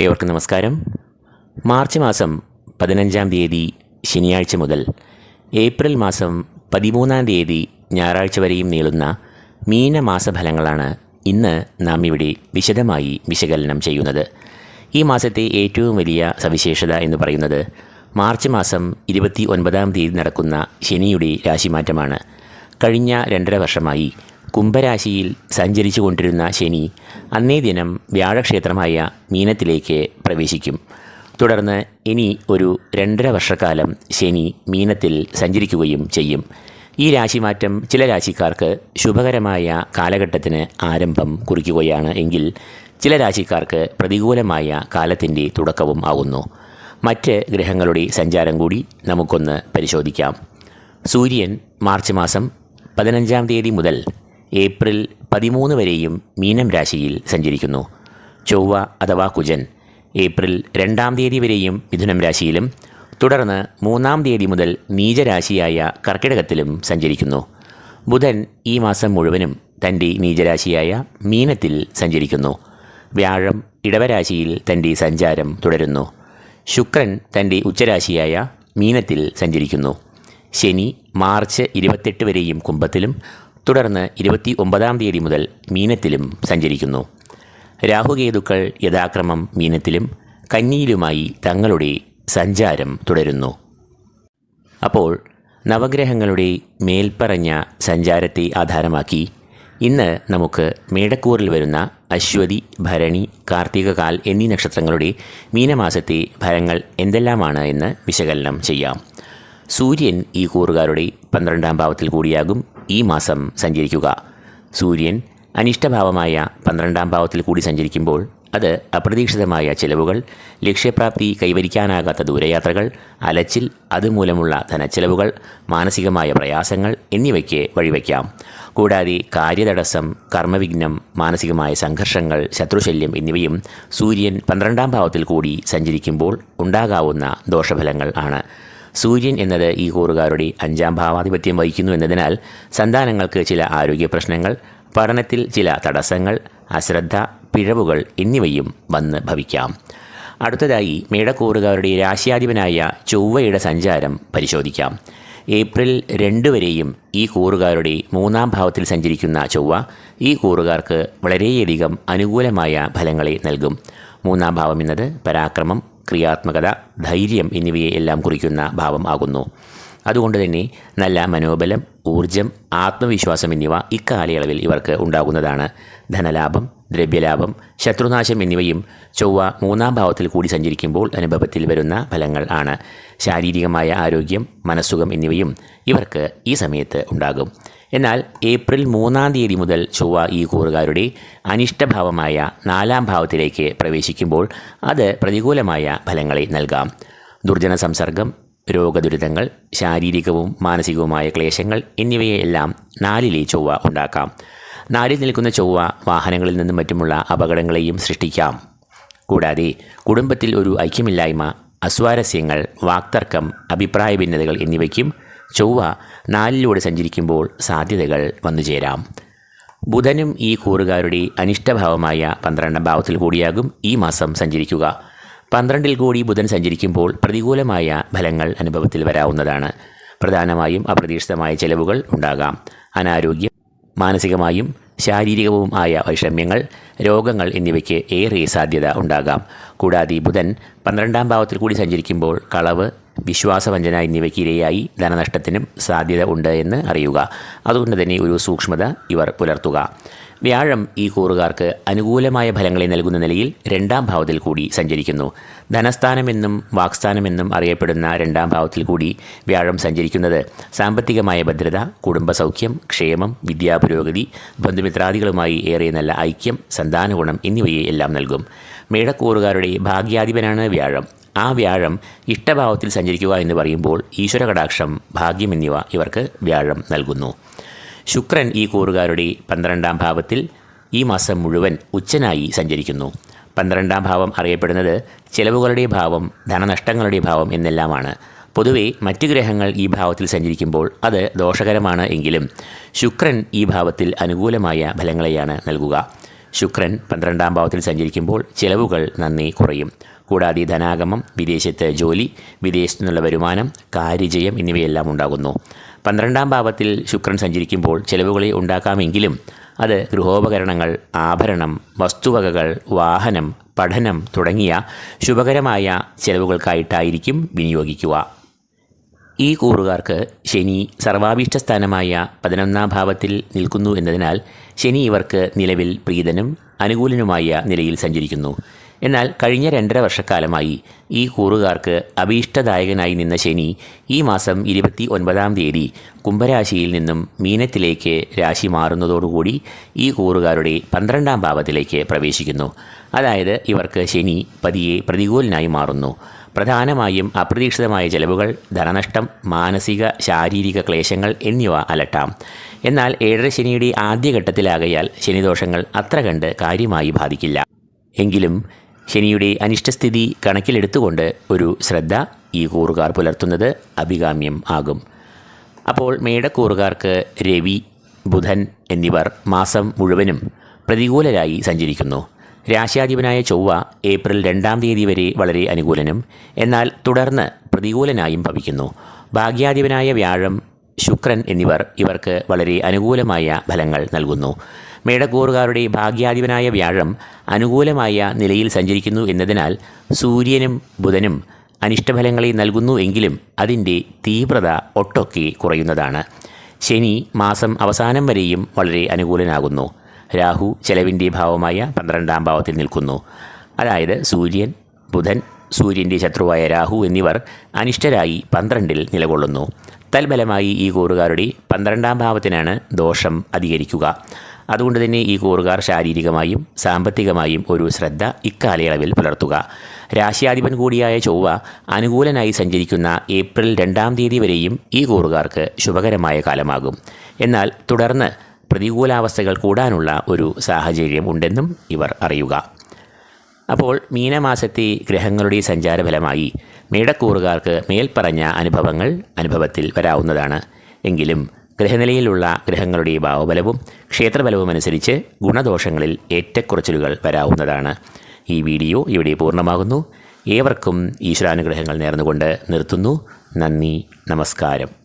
ഏവർക്കും നമസ്കാരം. മാർച്ച് മാസം പതിനഞ്ചാം തീയതി ശനിയാഴ്ച മുതൽ ഏപ്രിൽ മാസം പതിമൂന്നാം തീയതി ഞായറാഴ്ച വരെയും നീളുന്ന മീനമാസ ഫലങ്ങളാണ് ഇന്ന് നാം ഇവിടെ വിശദമായി വിശകലനം ചെയ്യുന്നത്. ഈ മാസത്തെ ഏറ്റവും വലിയ സവിശേഷത എന്ന് പറയുന്നത് മാർച്ച് മാസം ഇരുപത്തി ഒൻപതാം തീയതി നടക്കുന്ന ശനിയുടെ രാശിമാറ്റമാണ്. കഴിഞ്ഞ രണ്ടര വർഷമായി കുംഭരാശിയിൽ സഞ്ചരിച്ചു കൊണ്ടിരുന്ന ശനി അന്നേ ദിനം വ്യാഴക്ഷേത്രമായ മീനത്തിലേക്ക് പ്രവേശിക്കും. തുടർന്ന് ഇനി ഒരു രണ്ടര വർഷക്കാലം ശനി മീനത്തിൽ സഞ്ചരിക്കുകയും ചെയ്യും. ഈ രാശിമാറ്റം ചില രാശിക്കാർക്ക് ശുഭകരമായ കാലഘട്ടത്തിന് ആരംഭം കുറിക്കുകയാണ് എങ്കിൽ ചില രാശിക്കാർക്ക് പ്രതികൂലമായ കാലത്തിന്റെ തുടക്കവും ആകുന്നു മറ്റ് ഗ്രഹങ്ങളുടെ സഞ്ചാരം കൂടി നമുക്കൊന്ന് പരിശോധിക്കാം. സൂര്യൻ മാർച്ച് മാസം പതിനഞ്ചാം തീയതി മുതൽ ഏപ്രിൽ പതിമൂന്ന് വരെയും മീനം രാശിയിൽ സഞ്ചരിക്കുന്നു. ചൊവ്വ അഥവാ കുജൻ. ഏപ്രിൽ രണ്ടാം തീയതി വരെയും മിഥുനം രാശിയിലും തുടർന്ന് മൂന്നാം തീയതി മുതൽ നീചരാശിയായ കർക്കിടകത്തിലും സഞ്ചരിക്കുന്നു. ബുധൻ ഈ മാസം മുഴുവനും തന്റെ നീചരാശിയായ മീനത്തിൽ സഞ്ചരിക്കുന്നു. വ്യാഴം ഇടവരാശിയിൽ തന്റെ സഞ്ചാരം തുടരുന്നു. ശുക്രൻ തന്റെ ഉച്ചരാശിയായ മീനത്തിൽ സഞ്ചരിക്കുന്നു. ശനി മാർച്ച് ഇരുപത്തെട്ട് വരെയും കുംഭത്തിലും തുടർന്ന് ഇരുപത്തി ഒമ്പതാം തീയതി മുതൽ മീനത്തിലും സഞ്ചരിക്കുന്നു. രാഹുകേതുക്കൾ യഥാക്രമം മീനത്തിലും കന്നിയിലുമായി തങ്ങളുടെ സഞ്ചാരം തുടരുന്നു. അപ്പോൾ നവഗ്രഹങ്ങളുടെ മേൽപ്പറഞ്ഞ സഞ്ചാരത്തെ ആധാരമാക്കി ഇന്ന് നമുക്ക് മേടക്കൂറിൽ വരുന്ന അശ്വതി ഭരണി കാർത്തികകാൽ എന്നീ നക്ഷത്രങ്ങളുടെ മീനമാസത്തെ ഫലങ്ങൾ എന്തെല്ലാമാണ് എന്ന് വിശകലനം ചെയ്യാം. സൂര്യൻ ഈ കൂറുകാരുടെ പന്ത്രണ്ടാം ഭാവത്തിൽ കൂടിയാകും. ഈ മാസം സഞ്ചരിക്കുക. സൂര്യൻ അനിഷ്ടഭാവമായ പന്ത്രണ്ടാം ഭാവത്തിൽ കൂടി സഞ്ചരിക്കുമ്പോൾ അത് അപ്രതീക്ഷിതമായ ചിലവുകൾ ലക്ഷ്യപ്രാപ്തി കൈവരിക്കാനാകാത്ത ദൂരയാത്രകൾ അലച്ചിൽ അതുമൂലമുള്ള ധനച്ചെലവുകൾ മാനസികമായ പ്രയാസങ്ങൾ എന്നിവയ്ക്ക് വഴിവെക്കാം. കൂടാതെ കാര്യതടസ്സം കർമ്മവിഘ്നം മാനസികമായ സംഘർഷങ്ങൾ ശത്രുശല്യം എന്നിവയും സൂര്യൻ പന്ത്രണ്ടാം ഭാവത്തിൽ കൂടി സഞ്ചരിക്കുമ്പോൾ ഉണ്ടാകാവുന്ന ദോഷഫലങ്ങൾ ആണ്. സൂര്യൻ എന്നത് ഈ കൂറുകാരുടെ അഞ്ചാം ഭാവാധിപത്യം വഹിക്കുന്നു എന്നതിനാൽ സന്താനങ്ങൾക്ക് ചില ആരോഗ്യ പ്രശ്നങ്ങൾ പഠനത്തിൽ ചില തടസ്സങ്ങൾ അശ്രദ്ധ പിഴവുകൾ എന്നിവയും വന്ന് ഭവിക്കാം. അടുത്തതായി മേടക്കൂറുകാരുടെ രാശിയാധിപനായ ചൊവ്വയുടെ സഞ്ചാരം പരിശോധിക്കാം. ഏപ്രിൽ രണ്ട് വരെയും ഈ കൂറുകാരുടെ മൂന്നാം ഭാവത്തിൽ സഞ്ചരിക്കുന്ന ചൊവ്വ ഈ കൂറുകാർക്ക് വളരെയധികം അനുകൂലമായ ഫലങ്ങളെ നൽകും. മൂന്നാം ഭാവം എന്നത് പരാക്രമം ക്രിയാത്മകത ധൈര്യം എന്നിവയെ എല്ലാം കുറിക്കുന്ന ഭാവം ആകുന്നു. അതുകൊണ്ട് തന്നെ നല്ല മനോബലം ഊർജം ആത്മവിശ്വാസം എന്നിവ ഇക്കാലയളവിൽ ഇവർക്ക് ഉണ്ടാകുന്നതാണ്. ധനലാഭം ദ്രവ്യലാഭം ശത്രുനാശം എന്നിവയും ചൊവ്വ മൂന്നാം ഭാവത്തിൽ കൂടി സഞ്ചരിക്കുമ്പോൾ അനുഭവത്തിൽ വരുന്ന ഫലങ്ങൾ ആണ്. ശാരീരികമായ ആരോഗ്യം മനസ്സുഖം എന്നിവയും ഇവർക്ക് ഈ സമയത്ത് ഉണ്ടാകും. എന്നാൽ ഏപ്രിൽ മൂന്നാം തീയതി മുതൽ ചൊവ്വ ഈ കൂറുകാരുടെ അനിഷ്ടഭാവമായ നാലാം ഭാവത്തിലേക്ക് പ്രവേശിക്കുമ്പോൾ അത് പ്രതികൂലമായ ഫലങ്ങളെ നൽകാം. ദുർജന സംസർഗം രോഗദുരിതങ്ങൾ ശാരീരികവും മാനസികവുമായ ക്ലേശങ്ങൾ എന്നിവയെല്ലാം നാലിലെ ചൊവ്വ ഉണ്ടാക്കാം. നാലിൽ നിൽക്കുന്ന ചൊവ്വ വാഹനങ്ങളിൽ നിന്നും മറ്റുമുള്ള അപകടങ്ങളെയും സൃഷ്ടിക്കാം. കൂടാതെ കുടുംബത്തിൽ ഒരു ഐക്യമില്ലായ്മ അസ്വാരസ്യങ്ങൾ വാക്തർക്കം അഭിപ്രായ ഭിന്നതകൾ എന്നിവയ്ക്കും ചൊവ്വ നാലിലൂടെ സഞ്ചരിക്കുമ്പോൾ സാധ്യതകൾ വന്നുചേരാം ബുധനും ഈ കൂറുകാരുടെ അനിഷ്ടഭാവമായ പന്ത്രണ്ടാം ഭാവത്തിൽ കൂടിയാകും ഈ മാസം സഞ്ചരിക്കുക. പന്ത്രണ്ടിൽ കൂടി ബുധൻ സഞ്ചരിക്കുമ്പോൾ പ്രതികൂലമായ ഫലങ്ങൾ അനുഭവത്തിൽ വരാവുന്നതാണ്. പ്രധാനമായും അപ്രതീക്ഷിതമായ ചെലവുകൾ ഉണ്ടാകാം. അനാരോഗ്യം മാനസികമായും ശാരീരികവും ആയ വൈഷമ്യങ്ങൾ രോഗങ്ങൾ എന്നിവയ്ക്ക് ഏറെ സാധ്യത ഉണ്ടാകാം. കൂടാതെ ബുധൻ പന്ത്രണ്ടാം ഭാവത്തിൽ കൂടി സഞ്ചരിക്കുമ്പോൾ കളവ് വിശ്വാസവഞ്ചന എന്നിവയ്ക്ക് ഇരയായി ധനനഷ്ടത്തിനും സാധ്യത ഉണ്ട് എന്ന് അറിയുക. അതുകൊണ്ട് തന്നെ ഒരു സൂക്ഷ്മത ഇവർ പുലർത്തുക. വ്യാഴം ഈ കൂറുകാർക്ക് അനുകൂലമായ ഫലങ്ങളെ നൽകുന്ന നിലയിൽ രണ്ടാം ഭാവത്തിൽ കൂടി സഞ്ചരിക്കുന്നു. ധനസ്ഥാനമെന്നും വാക്സ്ഥാനമെന്നും അറിയപ്പെടുന്ന രണ്ടാം ഭാവത്തിൽ കൂടി വ്യാഴം സഞ്ചരിക്കുന്നത് സാമ്പത്തികമായ ഭദ്രത കുടുംബസൗഖ്യം ക്ഷേമം വിദ്യാപുരോഗതി ബന്ധുമിത്രാദികളുമായി ഏറെ നല്ല ഐക്യം സന്താനഗുണം എന്നിവയെ എല്ലാം നൽകും. മേടക്കൂറുകാരുടെ ഭാഗ്യാധിപനാണ് വ്യാഴം. ആ വ്യാഴം ഇഷ്ടഭാവത്തിൽ സഞ്ചരിക്കുക എന്ന് പറയുമ്പോൾ ഈശ്വര കടാക്ഷം ഭാഗ്യം എന്നിവ ഇവർക്ക് വ്യാഴം നൽകുന്നു. ശുക്രൻ ഈ കൂറുകാരുടെ പന്ത്രണ്ടാം ഭാവത്തിൽ ഈ മാസം മുഴുവൻ ഉച്ചനായി സഞ്ചരിക്കുന്നു. പന്ത്രണ്ടാം ഭാവം അറിയപ്പെടുന്നത് ചെലവുകളുടെ ഭാവം ധനനഷ്ടങ്ങളുടെ ഭാവം എന്നെല്ലാമാണ്. പൊതുവേ മറ്റ് ഗ്രഹങ്ങൾ ഈ ഭാവത്തിൽ സഞ്ചരിക്കുമ്പോൾ അത് ദോഷകരമാണ് എങ്കിലും ശുക്രൻ ഈ ഭാവത്തിൽ അനുകൂലമായ ഫലങ്ങളെയാണ് നൽകുക. ശുക്രൻ പന്ത്രണ്ടാം ഭാവത്തിൽ സഞ്ചരിക്കുമ്പോൾ ചിലവുകൾ നന്ദി കുറയും. കൂടാതെ ധനാഗമം വിദേശത്ത് ജോലി വിദേശത്തു നിന്നുള്ള വരുമാനം കാര്യജയം എന്നിവയെല്ലാം ഉണ്ടാകുന്നു. പന്ത്രണ്ടാം ഭാവത്തിൽ ശുക്രൻ സഞ്ചരിക്കുമ്പോൾ ചിലവുകളെ ഉണ്ടാക്കാമെങ്കിലും അത് ഗൃഹോപകരണങ്ങൾ ആഭരണം വസ്തുവകകൾ വാഹനം പഠനം തുടങ്ങിയ ശുഭകരമായ ചെലവുകൾക്കായിട്ടായിരിക്കും വിനിയോഗിക്കുക. ഈ കൂറുകാർക്ക് ശനി സർവാഭീഷ്ട സ്ഥാനമായ പതിനൊന്നാം ഭാവത്തിൽ നിൽക്കുന്നു എന്നതിനാൽ ശനി ഇവർക്ക് നിലവിൽ പ്രീതനും അനുകൂലനുമായ നിലയിൽ സഞ്ചരിക്കുന്നു. എന്നാൽ കഴിഞ്ഞ രണ്ടര വർഷക്കാലമായി ഈ കൂറുകാർക്ക് അഭീഷ്ടദായകനായി നിന്ന ശനി ഈ മാസം ഇരുപത്തി ഒൻപതാം തീയതി കുംഭരാശിയിൽ നിന്നും മീനത്തിലേക്ക് രാശി മാറുന്നതോടുകൂടി ഈ കൂറുകാരുടെ പന്ത്രണ്ടാം ഭാവത്തിലേക്ക് പ്രവേശിക്കുന്നു. അതായത് ഇവർക്ക് ശനി പതിയെ പ്രതികൂലനായി മാറുന്നു. പ്രധാനമായും അപ്രതീക്ഷിതമായ ചെലവുകൾ ധനനഷ്ടം മാനസിക ശാരീരിക ക്ലേശങ്ങൾ എന്നിവ അലട്ടാം. എന്നാൽ ഏഴര ശനിയുടെ ആദ്യഘട്ടത്തിലാകയാൽ ശനിദോഷങ്ങൾ അത്ര കണ്ട് കാര്യമായി ബാധിക്കില്ല. എങ്കിലും ശനിയുടെ അനിഷ്ടസ്ഥിതി കണക്കിലെടുത്തുകൊണ്ട് ഒരു ശ്രദ്ധ ഈ കൂറുകാർ പുലർത്തുന്നത് അഭികാമ്യം ആകും. അപ്പോൾ മേടക്കൂറുകാർക്ക് രവി ബുധൻ എന്നിവർ മാസം മുഴുവനും പ്രതികൂലരായി സഞ്ചരിക്കുന്നു. രാശ്യാധിപനായ ചൊവ്വ ഏപ്രിൽ രണ്ടാം തീയതി വരെ വളരെ അനുകൂലനും എന്നാൽ തുടർന്ന് പ്രതികൂലനായും ഭവിക്കുന്നു. ഭാഗ്യാധിപനായ വ്യാഴം ശുക്രൻ എന്നിവർ ഇവർക്ക് വളരെ അനുകൂലമായ ഫലങ്ങൾ നൽകുന്നു. മേടക്കൂറുകാരുടെ ഭാഗ്യാധിപനായ വ്യാഴം അനുകൂലമായ നിലയിൽ സഞ്ചരിക്കുന്നു എന്നതിനാൽ സൂര്യനും ബുധനും അനിഷ്ടഫലങ്ങളെ നൽകുന്നു എങ്കിലും അതിന്റെ തീവ്രത ഒട്ടൊക്കെ കുറയുന്നതാണ്. ശനി മാസം അവസാനം വരെയും വളരെ അനുകൂലനാകുന്നു. രാഹു ചെലവിന്റെ ഭാവമായ പന്ത്രണ്ടാം ഭാവത്തിൽ നിൽക്കുന്നു. അതായത് സൂര്യൻ ബുധൻ സൂര്യന്റെ ശത്രുവായ രാഹു എന്നിവർ അനിഷ്ടരായി പന്ത്രണ്ടിൽ നിലകൊള്ളുന്നു. തൽബലമായി ഈ കൂറുകാരുടെ പന്ത്രണ്ടാം ഭാവത്തിനാണ് ദോഷം അധികരിക്കുക. അതുകൊണ്ട് തന്നെ ഈ കൂറുകാർ ശാരീരികമായും സാമ്പത്തികമായും ഒരു ശ്രദ്ധ ഇക്കാലയളവിൽ പുലർത്തുക. രാശിയാധിപൻ കൂടിയായ ചൊവ്വ അനുകൂലനായി സഞ്ചരിക്കുന്ന ഏപ്രിൽ രണ്ടാം തീയതി വരെയും ഈ കൂറുകാർക്ക് ശുഭകരമായ കാലമാകും. എന്നാൽ തുടർന്ന് പ്രതികൂലാവസ്ഥകൾ കൂടാനുള്ള ഒരു സാഹചര്യം ഉണ്ടെന്നും ഇവർ അറിയുക. അപ്പോൾ മീനമാസത്തെ ഗ്രഹങ്ങളുടെ സഞ്ചാരഫലമായി മേടക്കൂറുകാർക്ക് മേൽപ്പറഞ്ഞ അനുഭവങ്ങൾ അനുഭവത്തിൽ വരാവുന്നതാണ്. എങ്കിലും ഗ്രഹനിലയിലുള്ള ഗ്രഹങ്ങളുടെ ഭാവബലവും ക്ഷേത്രബലവും അനുസരിച്ച് ഗുണദോഷങ്ങളിൽ ഏറ്റക്കുറച്ചിലുകൾ വരാവുന്നതാണ്. ഈ വീഡിയോ ഇവിടെ പൂർണമാകുന്നു. ഏവർക്കും ഈശ്വരാനുഗ്രഹങ്ങൾ നേർന്നുകൊണ്ട് നിർത്തുന്നു. നന്ദി നമസ്കാരം.